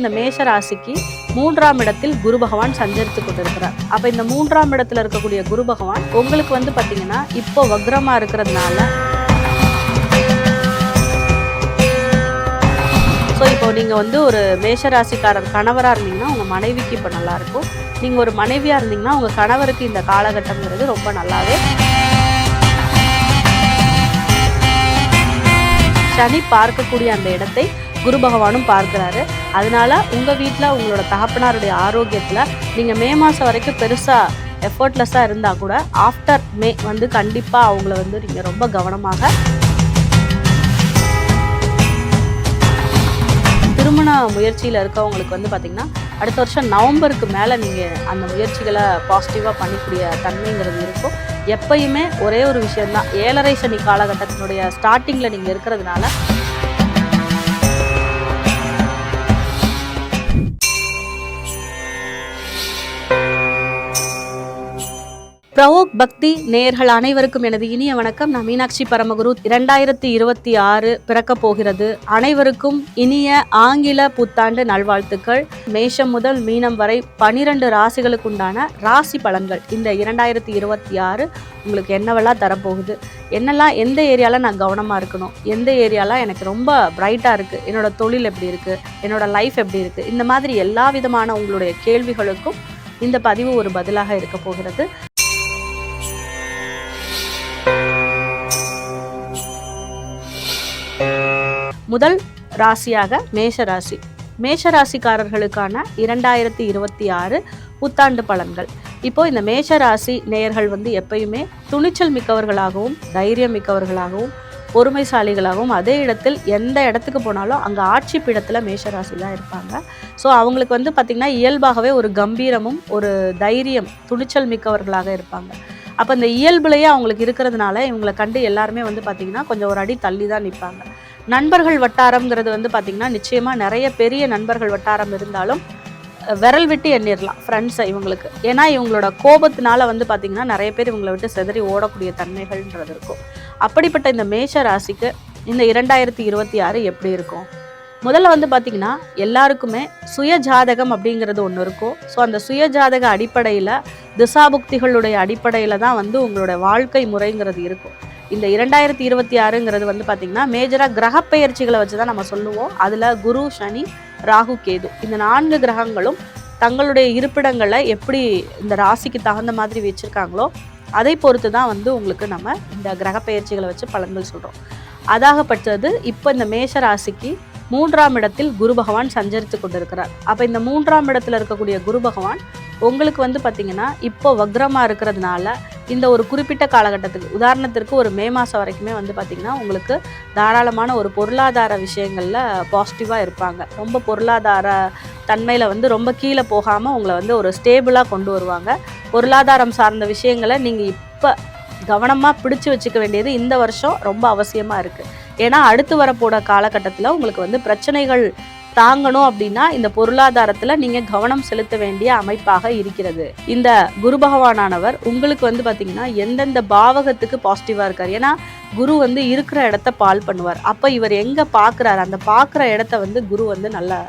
இந்த மேஷ ராசிக்கு மூன்றாம் இடத்தில் குரு பகவான் சஞ்சரித்து கொண்டிருக்கிறார். அப்ப இந்த மூன்றாம் இடத்துல இருக்கக்கூடிய குரு பகவான் உங்களுக்கு வந்து பாத்தீங்கன்னா இப்போ வக்ரமா இருக்கிறதுனால ஸோ இப்போ நீங்க வந்து ஒரு மேஷ ராசிக்காரர் கணவரா இருந்தீங்கன்னா உங்க மனைவிக்கு இப்போ நல்லா இருக்கும். நீங்க ஒரு மனைவியா இருந்தீங்கன்னா உங்க கணவருக்கு இந்த காலகட்டம்ங்கிறது ரொம்ப நல்லாவே சனி பார்க்கக்கூடிய அந்த இடத்தை குரு பகவானும் பார்க்குறாரு. அதனால உங்கள் வீட்டில் உங்களோட தகப்பனாருடைய ஆரோக்கியத்தில் நீங்கள் மே மாதம் வரைக்கும் பெருசாக எஃபர்ட்லெஸ்ஸாக இருந்தால் கூட ஆஃப்டர் மே வந்து கண்டிப்பாக அவங்கள வந்து நீங்கள் ரொம்ப கவனமாக திருமண முயற்சியில் இருக்கவங்களுக்கு வந்து பார்த்திங்கன்னா அடுத்த வருஷம் நவம்பருக்கு மேலே நீங்கள் அந்த முயற்சிகளை பாசிட்டிவாக பண்ணிக்கூடிய தன்மைங்கிறது இருக்கும். எப்பயுமே ஒரே ஒரு விஷயம்தான். ஏழரை சனி காலகட்டத்தினுடைய ஸ்டார்டிங்கில் நீங்கள் இருக்கிறதுனால பிரவோக் பக்தி நேயர்கள் அனைவருக்கும் எனது இனிய வணக்கம். நான் மீனாட்சி பரமகுரு. இரண்டாயிரத்தி இருபத்தி ஆறு பிறக்க போகிறது. அனைவருக்கும் இனிய ஆங்கில புத்தாண்டு நல்வாழ்த்துக்கள். மேஷம் முதல் மீனம் வரை பனிரெண்டு ராசிகளுக்கு உண்டான ராசி பலன்கள் இந்த இரண்டாயிரத்தி இருபத்தி ஆறு உங்களுக்கு என்னவெல்லாம் தரப்போகுது? என்னெல்லாம் எந்த ஏரியாவில் நான் கவனமாக இருக்கணும்? எந்த ஏரியாலாம் எனக்கு ரொம்ப பிரைட்டாக இருக்குது என்னோட தொழில் எப்படி இருக்குது என்னோட லைஃப் எப்படி இருக்குது இந்த மாதிரி எல்லா விதமான உங்களுடைய கேள்விகளுக்கும் இந்த பதிவு ஒரு பதிலாக இருக்க போகிறது. முதல் ராசியாக மேஷ ராசி மேஷ ராசிக்காரர்களுக்கான இரண்டாயிரத்தி இருபத்தி ஆறு புத்தாண்டு பலன்கள். இப்போ இந்த மேஷ ராசி நேயர்கள் வந்து எப்பயுமே துணிச்சல் மிக்கவர்களாகவும் தைரியம் மிக்கவர்களாகவும் பொறுமைசாலிகளாகவும் அதே இடத்தில் எந்த இடத்துக்கு போனாலும் அங்கே ஆட்சி பீடத்தில் மேஷராசி தான் இருப்பாங்க. ஸோ அவங்களுக்கு வந்து பார்த்திங்கன்னா இயல்பாகவே ஒரு கம்பீரமும் ஒரு தைரியம் துணிச்சல் மிக்கவர்களாக இருப்பாங்க. அப்போ இந்த இயல்புலையே அவங்களுக்கு இருக்கிறதுனால இவங்களை கண்டு எல்லாருமே வந்து பார்த்திங்கன்னா கொஞ்சம் ஒரு அடி தள்ளி தான் நிற்பாங்க நண்பர்கள் வட்டாரம்ங்கிறது வந்து பார்த்திங்கன்னா நிச்சயமாக நிறைய பெரிய நண்பர்கள் வட்டாரம் இருந்தாலும் விரல் விட்டு எண்ணிடலாம் ஃப்ரெண்ட்ஸை இவங்களுக்கு. ஏன்னா இவங்களோட கோபத்தினால வந்து பார்த்திங்கன்னா நிறைய பேர் இவங்களை விட்டு செதறி ஓடக்கூடிய தன்மைகள்ன்றது இருக்கும். அப்படிப்பட்ட இந்த மேஷ ராசிக்கு இந்த இரண்டாயிரத்தி இருபத்தி ஆறு எப்படி இருக்கும்? முதல்ல வந்து பார்த்திங்கன்னா எல்லாருக்குமே சுய ஜாதகம் அப்படிங்கிறது ஒன்று இருக்கும். ஸோ அந்த சுய ஜாதக அடிப்படையில் திசாபுக்திகளுடைய அடிப்படையில் தான் வந்து உங்களோட வாழ்க்கை முறைங்கிறது இருக்கும். இந்த இரண்டாயிரத்தி இருபத்தி ஆறுங்கிறது வந்து பார்த்திங்கன்னா மேஜராக கிரக பெயர்ச்சிகளை வச்சு தான் நம்ம சொல்லுவோம். அதில் குரு சனி ராகு கேது. இந்த நான்கு கிரகங்களும் தங்களுடைய இருப்பிடங்களை எப்படி இந்த ராசிக்கு தகுந்த மாதிரி வச்சுருக்காங்களோ அதை பொறுத்து தான் வந்து உங்களுக்கு நம்ம இந்த கிரக பெயர்ச்சிகளை வச்சு பலன்கள் சொல்கிறோம் அதாகப்பட்டது இப்போ இந்த மேஷ ராசிக்கு மூன்றாம் இடத்தில் குரு பகவான் சஞ்சரித்து கொண்டிருக்கிறார். அப்போ இந்த மூன்றாம் இடத்துல இருக்கக்கூடிய குரு பகவான் உங்களுக்கு வந்து பார்த்திங்கன்னா இப்போ வக்ரமாக இருக்கிறதுனால இந்த ஒரு குறிப்பிட்ட காலகட்டத்துக்கு உதாரணத்திற்கு ஒரு மே மாதம் வரைக்குமே வந்து பார்த்திங்கன்னா உங்களுக்கு தாராளமான ஒரு பொருளாதார விஷயங்களில் பாசிட்டிவாக இருப்பாங்க. ரொம்ப பொருளாதார தன்மையில் வந்து ரொம்ப கீழே போகாமல் உங்களை வந்து ஒரு ஸ்டேபிளாக கொண்டு வருவாங்க. பொருளாதாரம் சார்ந்த விஷயங்களை நீங்கள் இப்போ கவனமாக பிடிச்சு வச்சுக்க வேண்டியது இந்த வருஷம் ரொம்ப அவசியமாக இருக்குது ஏன்னா அடுத்து வரப்போட காலகட்டத்தில் உங்களுக்கு வந்து பிரச்சனைகள் தாங்கணும் அப்படின்னா இந்த பொருளாதாரத்தில் நீங்கள் கவனம் செலுத்த வேண்டிய அமைப்பாக இருக்கிறது. இந்த குரு பகவானானவர் உங்களுக்கு வந்து பார்த்தீங்கன்னா எந்தெந்த பாவகத்துக்கு பாசிட்டிவாக இருக்கார். ஏன்னா குரு வந்து இருக்கிற இடத்த பால் பண்ணுவார். அப்போ இவர் எங்கே பார்க்குறாரு அந்த பார்க்குற இடத்த வந்து குரு வந்து நல்லா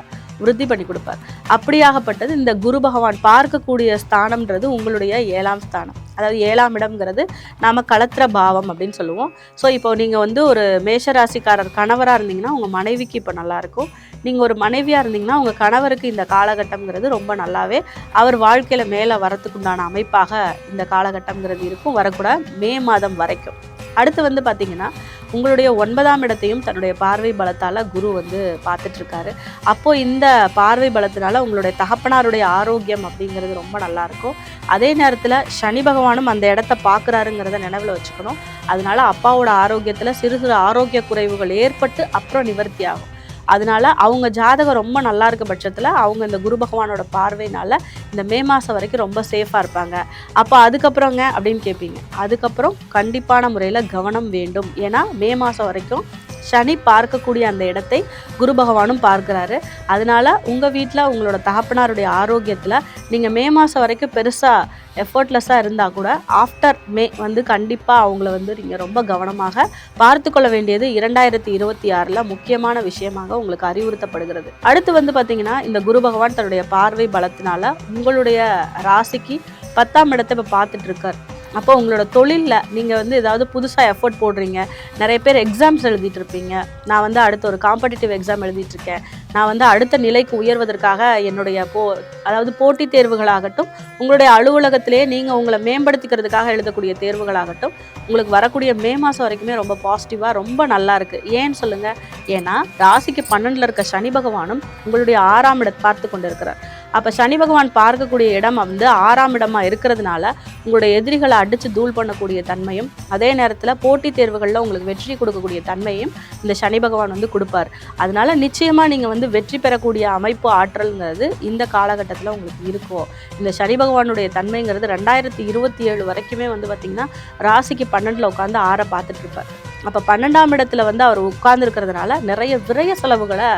விருத்தி பண்ணி கொடுப்பார். அப்படியாகப்பட்டது இந்த குரு பகவான் பார்க்கக்கூடிய ஸ்தானம்ன்றது உங்களுடைய ஏழாம் ஸ்தானம். அதாவது ஏழாம் இடம்ங்கிறது நாம கலத்திர பாவம் அப்படின்னு சொல்லுவோம். ஸோ இப்போ நீங்கள் வந்து ஒரு மேஷராசிக்காரர் கணவராக இருந்தீங்கன்னா உங்கள் மனைவிக்கு இப்போ நல்லாயிருக்கும் நீங்கள் ஒரு மனைவியாக இருந்தீங்கன்னா உங்கள் கணவருக்கு இந்த காலகட்டம்ங்கிறது ரொம்ப நல்லாவே அவர் வாழ்க்கையில் மேலே வரத்துக்குண்டான அமைப்பாக இந்த காலகட்டம்ங்கிறது இருக்கும். வரக்கூட மே மாதம் வரைக்கும். அடுத்து வந்து பார்த்தீங்கன்னா உங்களுடைய ஒன்பதாம் இடத்தையும் தன்னுடைய பார்வை பலத்தால் குரு வந்து பார்த்துட்டு இருக்காரு அப்போ இந்த பார்வை பலத்தினால உங்களுடைய தகப்பனாருடைய ஆரோக்கியம் அப்படிங்கிறது ரொம்ப நல்லா இருக்கும் அதே நேரத்தில் சனி பகவானும் அந்த இடத்த பார்க்குறாருங்கிறத நினைவில் வச்சுக்கணும். அதனால அப்பாவோட ஆரோக்கியத்தில் சிறு சிறு ஆரோக்கிய குறைவுகள் ஏற்பட்டு அப்புறம் நிவர்த்தி ஆகும். அதனால அவங்க ஜாதகம் ரொம்ப நல்லா இருக்க பட்சத்தில் அவங்க இந்த குரு பகவானோட பார்வையினால இந்த மே மாதம் வரைக்கும் ரொம்ப சேஃபாக இருப்பாங்க. அப்போ அதுக்கப்புறங்க அப்படின்னு கேட்பீங்க அதுக்கப்புறம் கண்டிப்பான முறையில் கவனம் வேண்டும். ஏன்னா மே மாதம் வரைக்கும் சனி பார்க்கக்கூடிய அந்த இடத்தை குரு பகவானும் பார்க்குறாரு. அதனால உங்கள் வீட்டில் உங்களோட தகப்பனாருடைய ஆரோக்கியத்தில் நீங்கள் மே மாதம் வரைக்கும் பெருசாக எஃபர்ட்லெஸ்ஸாக இருந்தால் கூட ஆஃப்டர் மே வந்து கண்டிப்பாக அவங்கள வந்து நீங்கள் ரொம்ப கவனமாக பார்த்து கொள்ள வேண்டியது இரண்டாயிரத்தி இருபத்தி ஆறில் முக்கியமான விஷயமாக உங்களுக்கு அறிவுறுத்தப்படுகிறது. அடுத்து வந்து பார்த்தீங்கன்னா இந்த குரு பகவான் தன்னுடைய பார்வை பலத்தினால உங்களுடைய ராசிக்கு பத்தாம் இடத்தை இப்போ பார்த்துட்டு இருக்கார். அப்போ உங்களோட தொழிலில் நீங்கள் வந்து ஏதாவது புதுசாக எஃபோர்ட் போடுறீங்க. நிறைய பேர் எக்ஸாம்ஸ் எழுதிட்டு இருப்பீங்க. நான் வந்து அடுத்த ஒரு காம்படிட்டிவ் எக்ஸாம் எழுதிட்டுருக்கேன் நான் வந்து அடுத்த நிலைக்கு உயர்வதற்காக என்னுடைய போ அதாவது போட்டித் தேர்வுகளாகட்டும் உங்களுடைய அலுவலகத்திலே நீங்கள் உங்களை மேம்படுத்திக்கிறதுக்காக எழுதக்கூடிய தேர்வுகளாகட்டும் உங்களுக்கு வரக்கூடிய மே மாதம் வரைக்குமே ரொம்ப பாசிட்டிவாக ரொம்ப நல்லா இருக்குது ஏன்னு சொல்லுங்கள் ஏன்னா ராசிக்கு பன்னெண்டில் இருக்க சனி பகவானும் உங்களுடைய ஆறாம் இடத்தை பார்த்து கொண்டு இருக்கிறார் அப்போ சனி பகவான் பார்க்கக்கூடிய இடம் வந்து ஆறாம் இடமா இருக்கிறதுனால உங்களுடைய எதிரிகளை அடித்து தூள் பண்ணக்கூடிய தன்மையும் அதே நேரத்தில் போட்டித் தேர்வுகளில் உங்களுக்கு வெற்றி கொடுக்கக்கூடிய தன்மையும் இந்த சனி பகவான் வந்து கொடுப்பார். அதனால நிச்சயமாக நீங்கள் வந்து வெற்றி பெறக்கூடிய அமைப்பு ஆற்றல்ங்கிறது இந்த காலகட்டத்தில் உங்களுக்கு இருக்கும். இந்த சனி பகவானுடைய தன்மைங்கிறது ரெண்டாயிரத்தி இருபத்தி ஏழு வரைக்குமே வந்து பார்த்திங்கன்னா ராசிக்கு பன்னெண்டில் உட்காந்து ஆற பார்த்துட்டு இருப்பார். அப்போ பன்னெண்டாம் இடத்துல வந்து அவர் உட்கார்ந்துருக்கிறதுனால நிறைய விரய செலவுகளை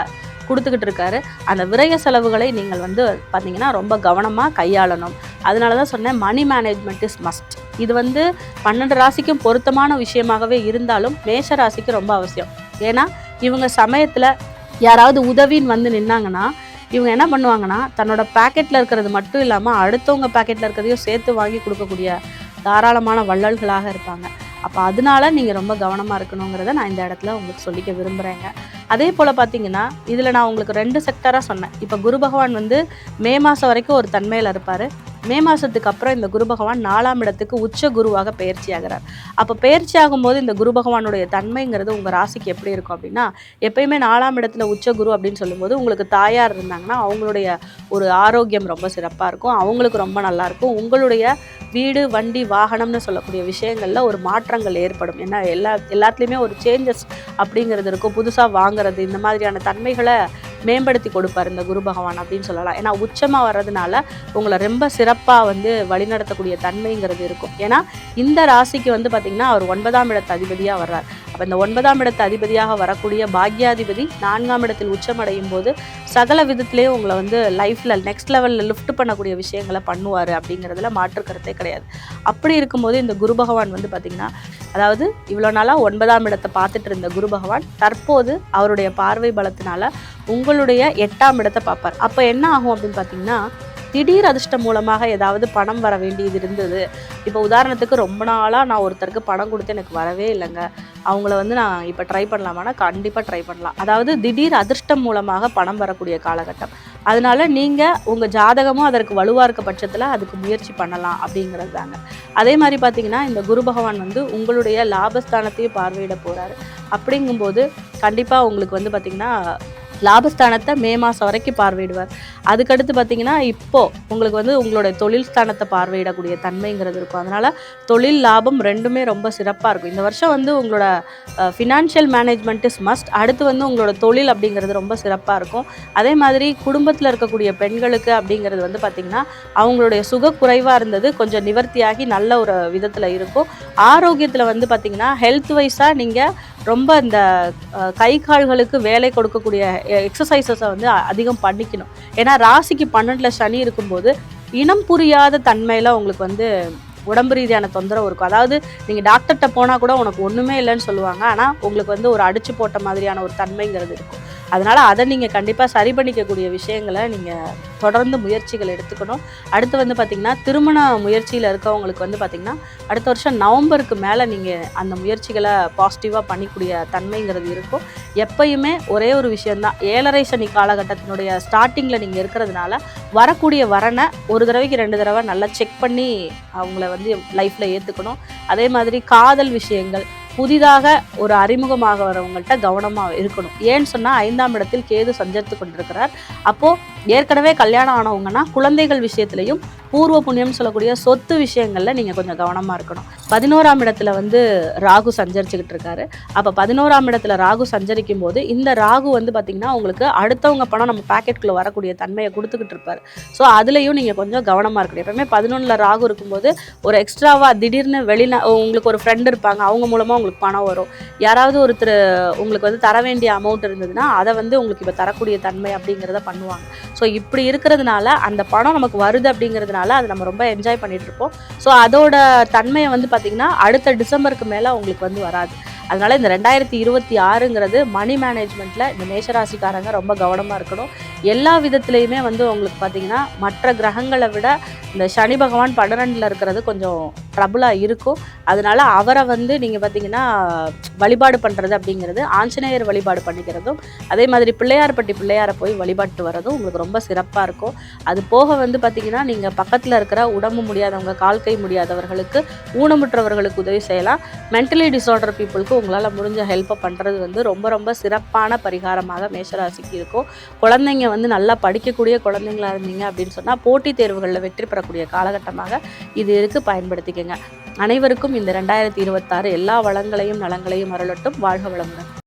கொடுத்துக்கிட்டு இருக்காரு. அந்த விரய செலவுகளை நீங்கள் வந்து பார்த்தீங்கன்னா ரொம்ப கவனமாக கையாளணும். அதனால தான் சொன்னேன் மணி மேனேஜ்மெண்ட் இஸ் மஸ்ட் இது வந்து பன்னெண்டு ராசிக்கும் பொருத்தமான விஷயமாகவே இருந்தாலும் மேஷ ராசிக்கு ரொம்ப அவசியம். ஏன்னா இவங்க சமயத்தில் யாராவது உதவின்னு வந்து நின்னாங்கன்னா இவங்க என்ன பண்ணுவாங்கன்னா தன்னோட பேக்கெட்டில் இருக்கிறது மட்டும் இல்லாமல் அடுத்தவங்க பேக்கெட்டில் இருக்கிறதையும் சேர்த்து வாங்கி கொடுக்கக்கூடிய தாராளமான வள்ளல்களாக இருப்பாங்க. அப்போ அதனால நீங்கள் ரொம்ப கவனமாக இருக்கணுங்கிறத நான் இந்த இடத்துல உங்களுக்கு சொல்லிக்க விரும்புகிறேங்க அதே போல் பார்த்தீங்கன்னா இதில் நான் உங்களுக்கு ரெண்டு செக்டராக சொன்னேன். இப்போ குரு பகவான் வந்து மே மாதம் வரைக்கும் ஒரு தன்மையில் இருப்பார். மே மாதத்துக்கு அப்புறம் இந்த குரு பகவான் நாலாம் இடத்துக்கு உச்ச குருவாக பயிற்சி ஆகிறார். அப்போ பயிற்சி ஆகும்போது இந்த குரு பகவானுடைய தன்மைங்கிறது உங்கள் ராசிக்கு எப்படி இருக்கும் அப்படின்னா எப்பயுமே நாலாம் இடத்துல உச்ச குரு அப்படின்னு சொல்லும்போது உங்களுக்கு தாயார் இருந்தாங்கன்னா அவங்களுடைய ஒரு ஆரோக்கியம் ரொம்ப சிறப்பாக இருக்கும். அவங்களுக்கு ரொம்ப நல்லாயிருக்கும் உங்களுடைய வீடு வண்டி வாகனம்னு சொல்லக்கூடிய விஷயங்களில் ஒரு மாற்றங்கள் ஏற்படும். ஏன்னா எல்லா எல்லாத்துலேயுமே ஒரு சேஞ்சஸ் அப்படிங்கிறது இருக்கும். புதுசாக வாங்குறது இந்த மாதிரியான தன்மைகளை மேம்படுத்தி கொடுப்பார் இந்த குரு பகவான் அப்படின்னு சொல்லலாம். ஏன்னா உச்சமாக வர்றதுனால உங்களை ரொம்ப சிறப்பாக வந்து வழிநடத்தக்கூடிய தன்மைங்கிறது இருக்கும். ஏன்னா இந்த ராசிக்கு வந்து பார்த்திங்கன்னா அவர் ஒன்பதாம் இடத்து அதிபதியாக வர்றார். அப்போ இந்த ஒன்பதாம் இடத்து அதிபதியாக வரக்கூடிய பாக்யாதிபதி நான்காம் இடத்தில் உச்சமடையும் போது சகல விதத்திலேயே உங்களை வந்து லைஃப்பில் நெக்ஸ்ட் லெவலில் லிஃப்ட் பண்ணக்கூடிய விஷயங்களை பண்ணுவார் அப்படிங்கிறதுல மாற்று கருத்தே கிடையாது. அப்படி இருக்கும்போது இந்த குரு பகவான் வந்து பார்த்திங்கன்னா அதாவது இவ்வளோ நாளாக ஒன்பதாம் இடத்தை பார்த்துட்டு இருந்த குரு பகவான் தற்போது அவருடைய பார்வை பலத்தினால உங்களுடைய எட்டாம் இடத்தை பார்ப்பார். அப்போ என்ன ஆகும் அப்படின்னு பார்த்தீங்கன்னா திடீர் அதிர்ஷ்டம் மூலமாக ஏதாவது பணம் வர வேண்டியது இருந்தது. இப்போ உதாரணத்துக்கு ரொம்ப நாளாக நான் ஒருத்தருக்கு பணம் கொடுத்து எனக்கு வரவே இல்லைங்க. அவங்கள வந்து நான் இப்போ ட்ரை பண்ணலாமான்னா கண்டிப்பாக ட்ரை பண்ணலாம். அதாவது திடீர் அதிர்ஷ்டம் மூலமாக பணம் வரக்கூடிய காலகட்டம். அதனால நீங்கள் உங்கள் ஜாதகமும் அதற்கு வலுவாக இருக்க பட்சத்தில் அதுக்கு முயற்சி பண்ணலாம் அப்படிங்கிறது தாங்க. அதே மாதிரி பார்த்தீங்கன்னா இந்த குரு பகவான் வந்து உங்களுடைய லாபஸ்தானத்தையும் பார்வையிட போகிறாரு அப்படிங்கும்போது கண்டிப்பாக உங்களுக்கு வந்து பார்த்திங்கன்னா லாபஸ்தானத்தை மே மாதம் வரைக்கும் பார்வையிடுவார். அதுக்கடுத்து பார்த்தீங்கன்னா இப்போது உங்களுக்கு வந்து உங்களோட தொழில் ஸ்தானத்தை பார்வையிடக்கூடிய தன்மைங்கிறது இருக்கும். அதனால் தொழில் லாபம் ரெண்டுமே ரொம்ப சிறப்பாக இருக்கும். இந்த வருஷம் வந்து உங்களோட ஃபினான்ஷியல் மேனேஜ்மெண்ட் இஸ் மஸ்ட் அடுத்து வந்து உங்களோட தொழில் அப்படிங்கிறது ரொம்ப சிறப்பாக இருக்கும். அதே மாதிரி குடும்பத்தில் இருக்கக்கூடிய பெண்களுக்கு அப்படிங்கிறது வந்து பார்த்திங்கன்னா அவங்களுடைய சுக குறைவாக இருந்தது கொஞ்சம் நிவர்த்தியாகி நல்ல ஒரு விதத்தில் இருக்கும். ஆரோக்கியத்தில் வந்து பார்த்திங்கன்னா ஹெல்த் வைஸாக நீங்கள் ரொம்ப இந்த கை கால்களுக்கு வேலை கொடுக்கக்கூடிய எக்ஸசைசஸை வந்து அதிகம் பண்ணிக்கணும். ஏன்னா ராசிக்கு பன்னெண்டில் சனி இருக்கும்போது இனம் புரியாத தன்மையில் உங்களுக்கு வந்து உடம்பு ரீதியான தொந்தரவு இருக்கும். அதாவது நீங்கள் டாக்டர்கிட்ட போனால் கூட உனக்கு ஒன்றுமே இல்லைன்னு சொல்லுவாங்க. ஆனால் உங்களுக்கு வந்து ஒரு அடிச்சு போட்ட மாதிரியான ஒரு தன்மைங்கிறது இருக்கும். அதனால் அதை நீங்கள் கண்டிப்பாக சரி பண்ணிக்கக்கூடிய விஷயங்களை நீங்கள் தொடர்ந்து முயற்சிகள் எடுத்துக்கணும். அடுத்து வந்து பார்த்திங்கன்னா திருமண முயற்சியில் இருக்கவங்களுக்கு வந்து பார்த்திங்கன்னா அடுத்த வருஷம் நவம்பருக்கு மேலே நீங்கள் அந்த முயற்சிகளை பாசிட்டிவாக பண்ணிக்கூடிய தன்மைங்கிறது இருக்கும். எப்பயுமே ஒரே ஒரு விஷயந்தான் ஏழரை சனி காலகட்டத்தினுடைய ஸ்டார்டிங்கில் நீங்கள் இருக்கிறதுனால வரக்கூடிய வரனை ஒரு தடவைக்கு ரெண்டு தடவை நல்லா செக் பண்ணி அவங்கள வந்து லைஃப்பில் ஏற்றுக்கணும் அதே மாதிரி காதல் விஷயங்கள் புதிதாக ஒரு அறிமுகமாக வரவங்கள்ட்ட கவனமாக இருக்கணும். ஏன்னு சொன்னால் ஐந்தாம் இடத்தில் கேது சஞ்சரித்து கொண்டிருக்கிறார். அப்போது ஏற்கனவே கல்யாணம் ஆனவங்கன்னா குழந்தைகள் விஷயத்துலையும் பூர்வ புண்ணியம்னு சொல்லக்கூடிய சொத்து விஷயங்களில் நீங்கள் கொஞ்சம் கவனமாக இருக்கணும். பதினோராம் இடத்துல வந்து ராகு சஞ்சரிச்சுக்கிட்டு இருக்காரு. அப்போ பதினோராம் இடத்துல ராகு சஞ்சரிக்கும் போது இந்த ராகு வந்து பார்த்திங்கன்னா உங்களுக்கு அடுத்தவங்க பணம் நம்ம பாக்கெட்டுக்குள்ளே வரக்கூடிய தன்மையை கொடுத்துக்கிட்டு இருப்பார். ஸோ அதுலேயும் நீங்கள் கொஞ்சம் கவனமாக இருக்கணும். எப்பவுமே பதினொன்றில் ராகு இருக்கும்போது ஒரு எக்ஸ்ட்ராவாக திடீர்னு வெளிநா உங்களுக்கு ஒரு ஃப்ரெண்டு இருப்பாங்க. அவங்க மூலமாக உங்களுக்கு பணம் வரும். யாராவது ஒருத்தர் உங்களுக்கு வந்து தர வேண்டிய அமௌண்ட் இருந்ததுன்னா அதை வந்து உங்களுக்கு இப்போ தரக்கூடிய தன்மை அப்படிங்கிறத பண்ணுவாங்க. ஸோ இப்படி இருக்கிறதுனால அந்த படம் நமக்கு வருது அப்படிங்கிறதுனால அதை நம்ம ரொம்ப என்ஜாய் பண்ணிட்டு இருப்போம். ஸோ அதோட தன்மையை வந்து பார்த்திங்கன்னா அடுத்த டிசம்பருக்கு மேலே உங்களுக்கு வந்து வராது. அதனால இந்த ரெண்டாயிரத்தி இருபத்தி ஆறுங்கிறது மணி மேனேஜ்மெண்ட்டில் இந்த மேஷராசிக்காரங்க ரொம்ப கவனமாக இருக்கணும். எல்லா விதத்துலேயுமே வந்து உங்களுக்கு பார்த்தீங்கன்னா மற்ற கிரகங்களை விட இந்த சனி பகவான் பன்னிரெண்டில் இருக்கிறது கொஞ்சம் ட்ரபுளாக இருக்கும். அதனால அவரை வந்து நீங்கள் பார்த்தீங்கன்னா வழிபாடு பண்ணுறது அப்படிங்கிறது ஆஞ்சநேயர் வழிபாடு பண்ணிக்கிறதும் அதே மாதிரி பிள்ளையார்பட்டி பிள்ளையாரை போய் வழிபாட்டு வரதும் உங்களுக்கு ரொம்ப சிறப்பாக இருக்கும். அது போக வந்து பார்த்தீங்கன்னா நீங்கள் பக்கத்தில் இருக்கிற உடம்பு முடியாதவங்க கால் கை முடியாதவர்களுக்கு ஊனமுற்றவர்களுக்கு உதவி செய்யலாம். மென்டலி டிசார்டர் பீப்புளுக்கு உங்களால் முடிஞ்ச ஹெல்ப்பை பண்ணுறது வந்து ரொம்ப ரொம்ப சிறப்பான பரிகாரமாக மேஷராசிக்கு இருக்கும். குழந்தைங்க வந்து நல்லா படிக்கக்கூடிய குழந்தைங்களாக இருந்தீங்க அப்படின்னு சொன்னால் போட்டித் தேர்வுகளில் வெற்றி பெறக்கூடிய காலகட்டமாக இது இருக்கு. பயன்படுத்திக்கங்க. அனைவருக்கும் இந்த ரெண்டாயிரத்தி இருபத்தாறு எல்லா வளங்களையும் நலங்களையும் அருளட்டும். வாழ்க வளமுடன்.